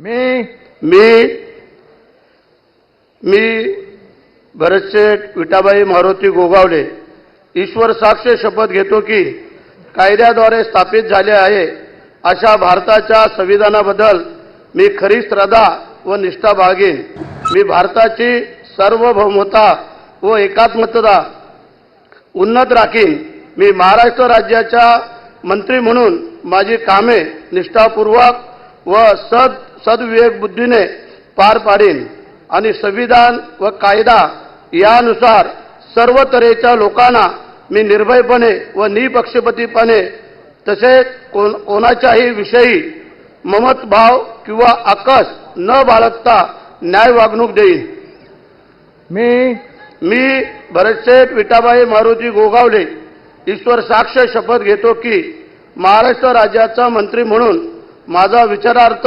मी मी मी भरतशेठ विटाबाई मारुती गोगावले ईश्वर साक्ष शपथ घेतो की कायद्याद्वारे स्थापित झाले आहे अशा भारताच्या संविधानाबद्दल मी खरी श्रद्धा व निष्ठा बाळगेन. मी भारताची सार्वभौमता व एकात्मता उन्नत राखीन. मी महाराष्ट्र राज्याच्या मंत्री म्हणून माझी कामे निष्ठापूर्वक व सद सद्विवेक बुद्धीने पार पाडीन आणि संविधान व कायदा यानुसार सर्व तऱ्हेच्या लोकांना मी निर्भयपणे व निपक्षपातीपणे तसेच कोण कोणाच्याही विषयी ममतभाव किंवा आकस न बाळगता न्याय वागणूक देईन. मी मी भरतशेठ विटाबाई मारुती गोगावले ईश्वर साक्ष शपथ घेतो की महाराष्ट्र राज्याचा मंत्री म्हणून माझा विचारार्थ